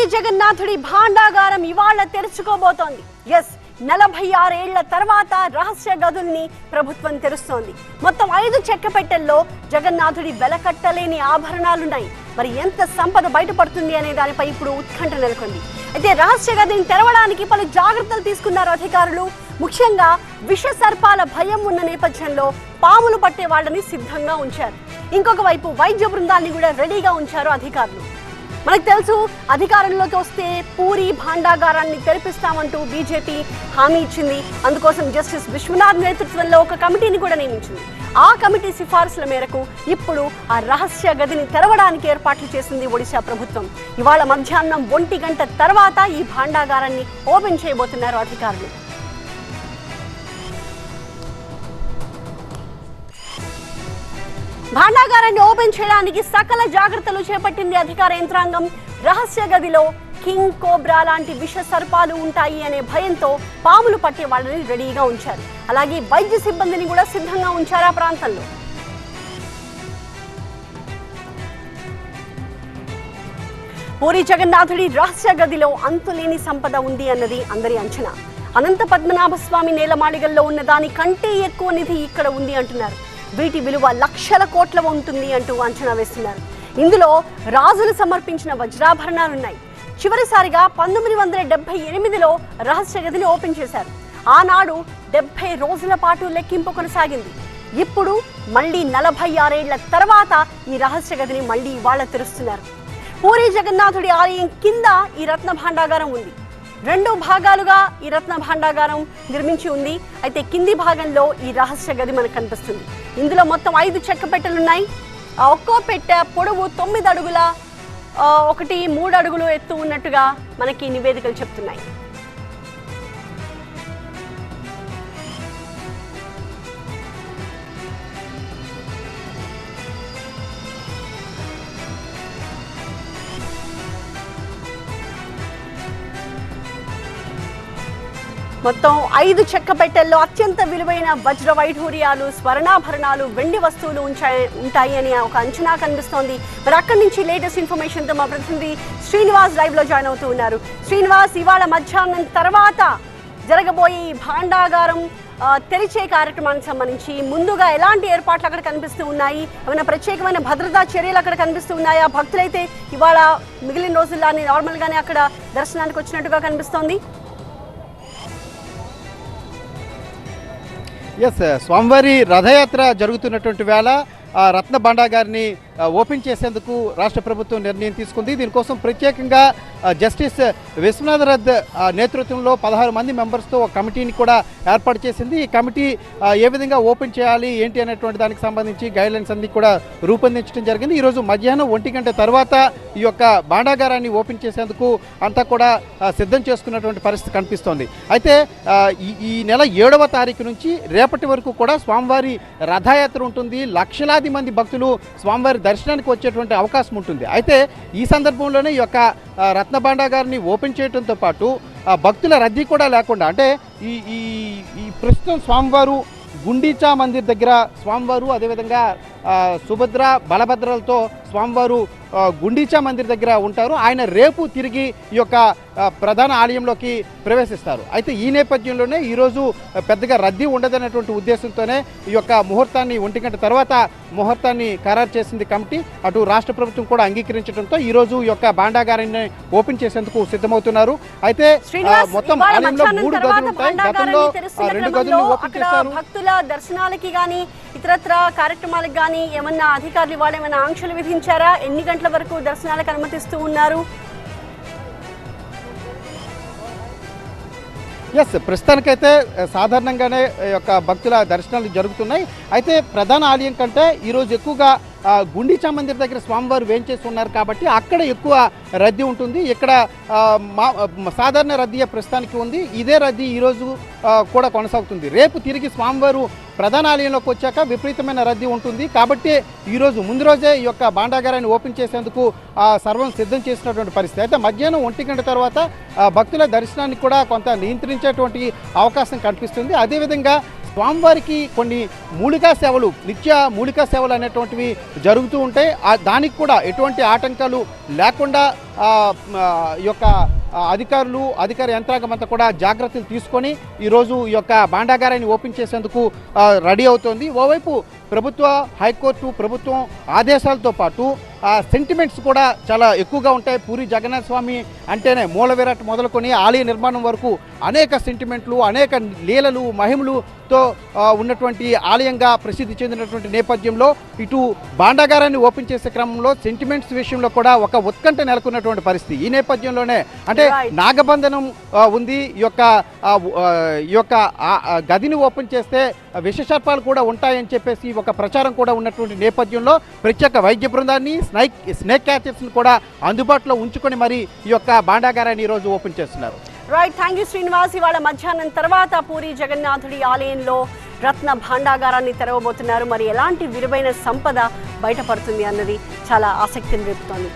పూరి జగన్నాథుడి భాండాగారం ఇవాళ తెరుచుకోబోతోంది. ఎస్ నలభై ఆరేళ్ళ తర్వాత రహస్య గదుల్ని ప్రభుత్వం తెరుస్తోంది. మొత్తం ఐదు చెక్క పెట్టెల్లో జగన్నాథుడి వెలకట్టలేని ఆభరణాలున్నాయి. మరి ఎంత సంపద బయటపడుతుంది అనే దానిపై ఇప్పుడు ఉత్కంఠ నెలకొంది. అయితే రహస్య గదిని తెరవడానికి పలు జాగ్రత్తలు తీసుకున్నారు అధికారులు. ముఖ్యంగా విష సర్పాల భయం ఉన్న నేపథ్యంలో పాములు పట్టే వాళ్ళని సిద్ధంగా ఉంచారు. ఇంకొక వైపు వైద్య బృందాన్ని కూడా రెడీగా ఉంచారు అధికారులు. మనకు తెలుసు అధికారంలోకి వస్తే పూరి భాండాగారాన్ని తెరిపిస్తామంటూ బీజేపీ హామీ ఇచ్చింది. అందుకోసం జస్టిస్ విశ్వనాథ్ నేతృత్వంలో ఒక కమిటీని కూడా నియమించింది. ఆ కమిటీ సిఫార్సుల మేరకు ఇప్పుడు ఆ రహస్య గదిని తెరవడానికి ఏర్పాట్లు చేసింది ఒడిశా ప్రభుత్వం. ఇవాళ మధ్యాహ్నం ఒంటి గంట తర్వాత ఈ భాండాగారాన్ని ఓపెన్ చేయబోతున్నారు అధికారులు. భాండాగారాన్ని ఓపెన్ చేయడానికి సకల జాగ్రత్తలు చేపట్టింది అధికార యంత్రాంగం. రహస్య గదిలో కింగ్ కోబ్రా లాంటి విష సర్పాలు ఉంటాయి అనే భయంతో పాములు పట్టే వాళ్ళని రెడీగా ఉంచారు. అలాగే వైద్య సిబ్బందిని కూడా సిద్ధంగా ఉంచారు ఆ ప్రాంతంలో. పూరి జగన్నాథుడి రహస్య గదిలో అంతులేని సంపద ఉంది అన్నది అందరి అంచనా. అనంత పద్మనాభ స్వామి నేలమాళిగల్లో ఉన్న దాని కంటే ఎక్కువ నిధి ఇక్కడ ఉంది అంటున్నారు. వీటి విలువ లక్షల కోట్ల ఉంటుంది అంటూ అంచనా వేస్తున్నారు. ఇందులో రాజులు సమర్పించిన వజ్రాభరణాలున్నాయి చివరిసారిగా పంతొమ్మిది వందల డెబ్బై ఎనిమిదిలో రహస్య గదిని ఓపెన్ చేశారు. ఆనాడు డెబ్బై రోజుల పాటు లెక్కింపు కొనసాగింది. ఇప్పుడు మళ్ళీ నలభై ఆరేళ్ళ తర్వాత ఈ రహస్య గదిని మళ్ళీ ఇవాళ తెరుస్తున్నారు. పూరి జగన్నాథుడి ఆలయం కింద ఈ రత్న భాండాగారం ఉంది. రెండు భాగాలుగా ఈ రత్న భాండాగారం నిర్మించి ఉంది. అయితే కింది భాగంలో ఈ రహస్య గది మనకు కనిపిస్తుంది. ఇందులో మొత్తం ఐదు చెక్క పెట్టెలున్నాయి. ఆ ఒక్కో పెట్టె పొడవు తొమ్మిది అడుగుల ఒకటి మూడు అడుగులు ఎత్తు ఉన్నట్టుగా మనకి నివేదికలు చెప్తున్నాయి. మొత్తం ఐదు చెక్క పెట్టెల్లో అత్యంత విలువైన వజ్ర వైఢూర్యాలు స్వర్ణాభరణాలు వెండి వస్తువులు ఉంచాయి ఉంటాయి అని ఒక అంచనా కనిపిస్తోంది. మరి అక్కడి నుంచి లేటెస్ట్ ఇన్ఫర్మేషన్తో మా ప్రతినిధి శ్రీనివాస్ లైవ్లో జాయిన్ అవుతూ ఉన్నారు. శ్రీనివాస్ ఇవాళ మధ్యాహ్నం తర్వాత జరగబోయే ఈ భాండాగారం తెరిచే కార్యక్రమానికి సంబంధించి ముందుగా ఎలాంటి ఏర్పాట్లు అక్కడ కనిపిస్తూ ఉన్నాయి? ఏమైనా ప్రత్యేకమైన భద్రతా చర్యలు అక్కడ కనిపిస్తూ ఉన్నాయా? భక్తులైతే ఇవాళ మిగిలిన రోజుల్లానే నార్మల్గానే అక్కడ దర్శనానికి వచ్చినట్టుగా కనిపిస్తోంది. ఎస్ స్వామివారి రథయాత్ర జరుగుతున్నటువంటి వేళ ఆ రత్న బండా గారిని ఓపెన్ చేసేందుకు రాష్ట్ర ప్రభుత్వం నిర్ణయం తీసుకుంది. దీనికోసం ప్రత్యేకంగా జస్టిస్ విశ్వనాథరథ్ నేతృత్వంలో పదహారు మంది మెంబర్స్తో ఒక కమిటీని కూడా ఏర్పాటు చేసింది. ఈ కమిటీ ఏ విధంగా ఓపెన్ చేయాలి ఏంటి అనేటువంటి దానికి సంబంధించి గైడ్లైన్స్ అన్ని కూడా రూపొందించడం జరిగింది. ఈరోజు మధ్యాహ్నం ఒంటి గంట తర్వాత ఈ యొక్క భాండాగారాన్ని ఓపెన్ చేసేందుకు అంతా కూడా సిద్ధం చేసుకున్నటువంటి పరిస్థితి కనిపిస్తోంది. అయితే ఈ ఈ నెల ఏడవ తారీఖు నుంచి రేపటి వరకు కూడా స్వామివారి రథయాత్ర ఉంటుంది. లక్షలాది మంది భక్తులు స్వామివారి దర్శనానికి వచ్చేటువంటి అవకాశం ఉంటుంది. అయితే ఈ సందర్భంలోనే ఈ యొక్క ఆ, గారిని ఓపెన్ చేయడంతో పాటు భక్తుల రద్దీ కూడా లేకుండా అంటే ఈ ఈ ఈ ప్రస్తుతం స్వామివారు గుండీచా మందిర్ దగ్గర స్వామివారు అదేవిధంగా సుభద్ర బలభద్రలతో స్వామివారు గుండీచా మందిర్ దగ్గర ఉంటారు. ఆయన రేపు తిరిగి ఈ యొక్క ప్రధాన ఆలయంలోకి ప్రవేశిస్తారు. అయితే ఈ నేపథ్యంలోనే ఈరోజు పెద్దగా రద్దీ ఉండదనేటువంటి ఉద్దేశంతోనే ఈ యొక్క ముహూర్తాన్ని ఒంటి గంట తర్వాత ముహూర్తాన్ని ఖరారు చేసింది కమిటీ. అటు రాష్ట్ర ప్రభుత్వం కూడా అంగీకరించడంతో ఈ రోజు ఈ యొక్క భాండాగారాన్ని ఓపెన్ చేసేందుకు సిద్ధమవుతున్నారు. అయితే మొత్తం ఆలయంలో మూడు గదులు ఉంటాయి. గతంలో రెండు గదులు ఓపెన్ చేశారు. భక్తుల దర్శనాలకి గాని ఇతరత్ర కార్యక్రమాలకు గాని ఏమన్నా అధికారులు ఇవాళ ఏమైనా ఆంక్షలు విధించారా? ఎన్ని గంటల వరకు దర్శనాలకు అనుమతిస్తూ ఉన్నారు. ఎస్ ప్రస్తుతానికైతే eh, సాధారణంగానే eh, యొక్క భక్తుల దర్శనాలు జరుగుతున్నాయి. అయితే ప్రధాన ఆలయం కంటే ఈరోజు ఎక్కువగా ఆ, గుండీచా మందిర్ దగ్గర స్వామివారు వేంచేసి ఉన్నారు కాబట్టి అక్కడ ఎక్కువ రద్దీ ఉంటుంది. ఇక్కడ మా సాధారణ రద్దీ ప్రస్తుతానికి ఉంది. ఇదే రద్దీ ఈరోజు కూడా కొనసాగుతుంది. రేపు తిరిగి స్వామివారు ప్రధాన ఆలయంలోకి వచ్చాక విపరీతమైన రద్దీ ఉంటుంది. కాబట్టి ఈరోజు ముందు రోజే ఈ యొక్క భాండాగారాన్ని ఓపెన్ చేసేందుకు ఆ, సర్వం సిద్ధం చేసినటువంటి పరిస్థితి. అయితే మధ్యాహ్నం ఒంటి గంట తర్వాత భక్తుల దర్శనానికి కూడా కొంత నియంత్రించేటువంటి అవకాశం కనిపిస్తుంది. అదేవిధంగా స్వామివారికి కొన్ని మూలికా సేవలు నిత్య మూలికా సేవలు అనేటువంటివి జరుగుతూ ఉంటాయి. దానికి కూడా ఎటువంటి ఆటంకాలు లేకుండా ఈ యొక్క అధికారులు అధికార యంత్రాంగం అంతా కూడా జాగ్రత్తలు తీసుకొని ఈరోజు ఈ యొక్క భాండాగారాన్ని ఓపెన్ చేసేందుకు రెడీ అవుతోంది. ఓవైపు ప్రభుత్వ హైకోర్టు ప్రభుత్వం ఆదేశాలతో పాటు సెంటిమెంట్స్ కూడా చాలా ఎక్కువగా ఉంటాయి. పూరి జగన్నాథ స్వామి అంటేనే మూల విరాట్ మొదలుకొని ఆలయ నిర్మాణం వరకు అనేక సెంటిమెంట్లు అనేక లీలలు మహిమలుతో ఉన్నటువంటి ఆలయంగా ప్రసిద్ధి చెందినటువంటి నేపథ్యంలో ఇటు భాండాగారాన్ని ఓపెన్ చేసే క్రమంలో సెంటిమెంట్స్ విషయంలో కూడా ఒక ఉత్కంఠ నెలకొన్నటువంటి పరిస్థితి. ఈ నేపథ్యంలోనే అంటే. నాగబంధనం ఉంది. ఈ యొక్క ఈ యొక్క గదిని ఓపెన్ చేస్తే విషసర్పాలు కూడా ఉంటాయని చెప్పేసి ఒక ప్రచారం కూడా ఉన్నటువంటి నేపథ్యంలో ప్రత్యేక వైద్య బృందాన్ని స్నైక్ స్నేక్ క్యాచెస్ని కూడా అందుబాటులో ఉంచుకొని మరి ఈ యొక్క భాండాగారాన్ని ఈరోజు ఓపెన్ చేస్తున్నారు. రైట్ థ్యాంక్ యూ శ్రీనివాస్ ఇవాళ మధ్యాహ్నం తర్వాత పూరి జగన్నాథుడి ఆలయంలో రత్న భాండాగారాన్ని తెరవబోతున్నారు. మరి ఎలాంటి విలువైన సంపద బయటపడుతుంది అన్నది చాలా ఆసక్తిని రేపుతోంది.